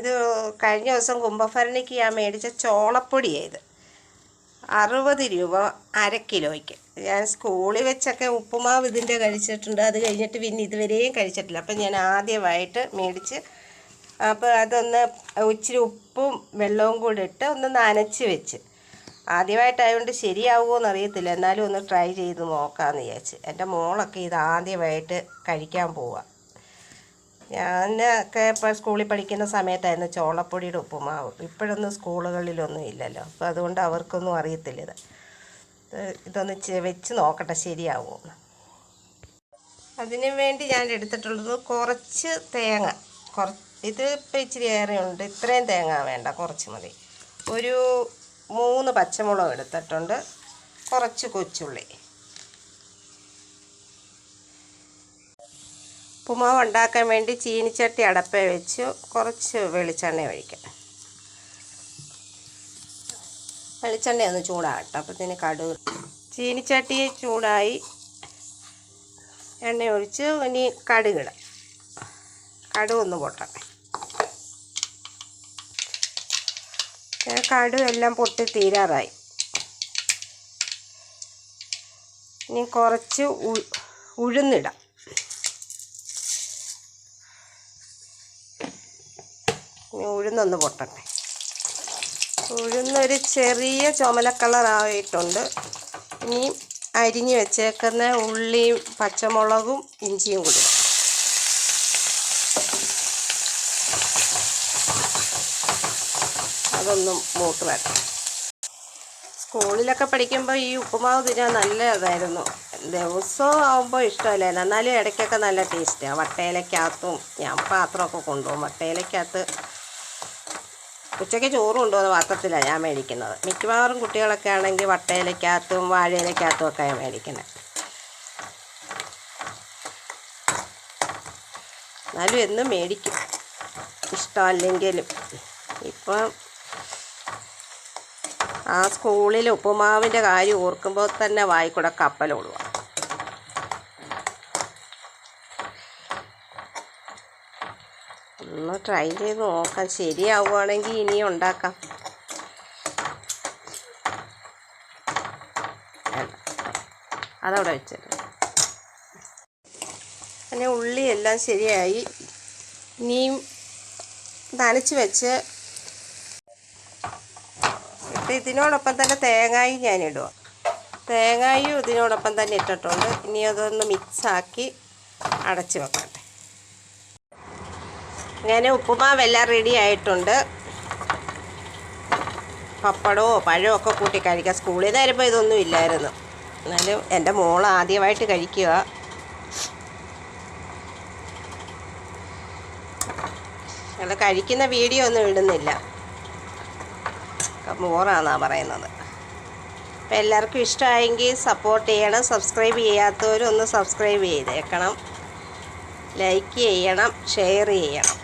ഇത് കഴിഞ്ഞ ദിവസം കുംഭഭരണിക്ക് ഞാൻ മേടിച്ച ചോളപ്പൊടിയാണ് ഇത് അറുപത് രൂപ അര കിലോയ്ക്ക്. ഞാൻ സ്കൂളിൽ വെച്ചൊക്കെ ഉപ്പുമാവ് ഇതിന്റെ കഴിച്ചിട്ടുണ്ട്. അത് കഴിഞ്ഞിട്ട് പിന്നെ ഇതുവരെയും കഴിച്ചിട്ടില്ല. അപ്പം ഞാൻ ആദ്യമായിട്ട് മേടിച്ച് അപ്പോൾ അതൊന്ന് ഇച്ചിരി ഉപ്പും വെള്ളവും കൂടി ഇട്ട് ഒന്ന് നനച്ച് വെച്ച്. ആദ്യമായിട്ടായതുകൊണ്ട് ശരിയാവുമോ എന്നറിയത്തില്ല. എന്നാലും ഒന്ന് ട്രൈ ചെയ്ത് നോക്കാമെന്ന് വിചാരിച്ച്. എന്റെ മോളൊക്കെ ഇത് ആദ്യമായിട്ട് കഴിക്കാൻ പോവാം ഞാനൊക്കെ ഇപ്പോൾ സ്കൂളിൽ പഠിക്കുന്ന സമയത്തായിരുന്നു ചോളപ്പൊടിയുടെ ഉപ്പുമാവ്. ഇപ്പോഴൊന്നും സ്കൂളുകളിലൊന്നും ഇല്ലല്ലോ. അപ്പോൾ അതുകൊണ്ട് അവർക്കൊന്നും അറിയത്തില്ല ഇത്. ഇത് ഇതൊന്ന് വെച്ച് നോക്കട്ടെ ശരിയാവുമോ അതിന് വേണ്ടി ഞാൻ എടുത്തിട്ടുള്ളത് കുറച്ച് തേങ്ങ. കുറച്ച് ഇത് ഇപ്പം ഇച്ചിരി ഏറെ ഉണ്ട്. ഇത്രയും തേങ്ങ വേണ്ട. കുറച്ച് മതി. ഒരു മൂന്ന് പച്ചമുളക് എടുത്തിട്ടുണ്ട്. കുറച്ച് കൊച്ചുള്ളി. ഉപ്പുമാവ് ഉണ്ടാക്കാൻ വേണ്ടി ചീനിച്ചട്ടി അടപ്പ വെച്ച്. കുറച്ച് വെളിച്ചെണ്ണ ഒഴിക്കാം. വെളിച്ചെണ്ണ ഒന്ന് ചൂടാകട്ടെ. അപ്പത്തിന് കടുക് ചീനിച്ചട്ടി ചൂടായി. എണ്ണ ഒഴിച്ച് ഇനി കടുകിടാം കടു ഒന്ന് പൊട്ടട്ടെ. കടു എല്ലാം പൊട്ടി തീരാറായി. ഇനി കുറച്ച് ഉഴുന്നിടാം. ഇനി ഉഴുന്നൊന്ന് പൊട്ടട്ടെ. ഉഴുന്നൊരു ചെറിയ ചുമല കളറായിട്ടുണ്ട് ഇനി അരിഞ്ഞ് വെച്ചേക്കുന്ന ഉള്ളിയും പച്ചമുളകും ഇഞ്ചിയും കൂടി. അതൊന്നും മൂട്ട് വരട്ടെ. സ്കൂളിലൊക്കെ പഠിക്കുമ്പോൾ ഈ ഉപ്പുമാവ് തിന്നാൻ നല്ല ഇതായിരുന്നു ദിവസവും ആകുമ്പോൾ ഇഷ്ടമല്ലായിരുന്നു. എന്നാലും ഇടയ്ക്കൊക്കെ നല്ല ടേസ്റ്റാണ് വട്ടയിലക്കകത്തും ഞാൻ പാത്രമൊക്കെ കൊണ്ടുപോകും. വട്ടയിലക്കകത്ത് ഉച്ചയ്ക്ക് ഉണ്ടോ കൊണ്ടുപോകുന്ന പാത്രത്തിലാണ് ഞാൻ മേടിക്കുന്നത്. മിക്കവാറും കുട്ടികളൊക്കെ ആണെങ്കിൽ വട്ടയിലക്കകത്തും വാഴയിലക്കകത്തും ഞാൻ മേടിക്കുന്നത് എന്നാലും എന്നും മേടിക്കും. ഇഷ്ടമല്ലെങ്കിലും. ഇപ്പം ആ സ്കൂളിൽ ഉപ്പുമാവിന്റെ കാര്യം ഓർക്കുമ്പോൾ തന്നെ വായിക്കൂടെ കപ്പലുള്ളൂ ഒന്ന് ട്രൈ ചെയ്ത് നോക്കാം. ശരിയാവുകയാണെങ്കിൽ ഇനി ഉണ്ടാക്കാം. അതവിടെ വെച്ചിട്ട് പിന്നെ ഉള്ളിയെല്ലാം ശരിയായി. ഇനിയും നനച്ച് വെച്ച് ഇട്ട് ഇതിനോടൊപ്പം തന്നെ തേങ്ങായും ഞാൻ ഇടുക തേങ്ങായും ഇതിനോടൊപ്പം തന്നെ ഇട്ടിട്ടുണ്ട്. ഇനി അതൊന്ന് മിക്സാക്കി അടച്ച് വെക്കട്ടെ അങ്ങനെ ഉപ്പുമാവെല്ലാം റെഡി ആയിട്ടുണ്ട്. പപ്പടമോ പഴമോ ഒക്കെ കൂട്ടി കഴിക്കാം. സ്കൂളിൽ നിന്ന് വരുമ്പോൾ ഇതൊന്നും ഇല്ലായിരുന്നു. എന്നാലും എന്റെ മോൾ ആദ്യമായിട്ട് കഴിക്കുക. ഞങ്ങൾ കഴിക്കുന്ന വീഡിയോ ഒന്നും ഇടുന്നില്ല. മോറാന്നാണ് പറയുന്നത്. അപ്പോൾ എല്ലാവർക്കും ഇഷ്ടമായെങ്കിൽ സപ്പോർട്ട് ചെയ്യണം. സബ്സ്ക്രൈബ് ചെയ്യാത്തവരും ഒന്ന് സബ്സ്ക്രൈബ് ചെയ്തേക്കണം. ലൈക്ക് ചെയ്യണം ഷെയർ ചെയ്യണം.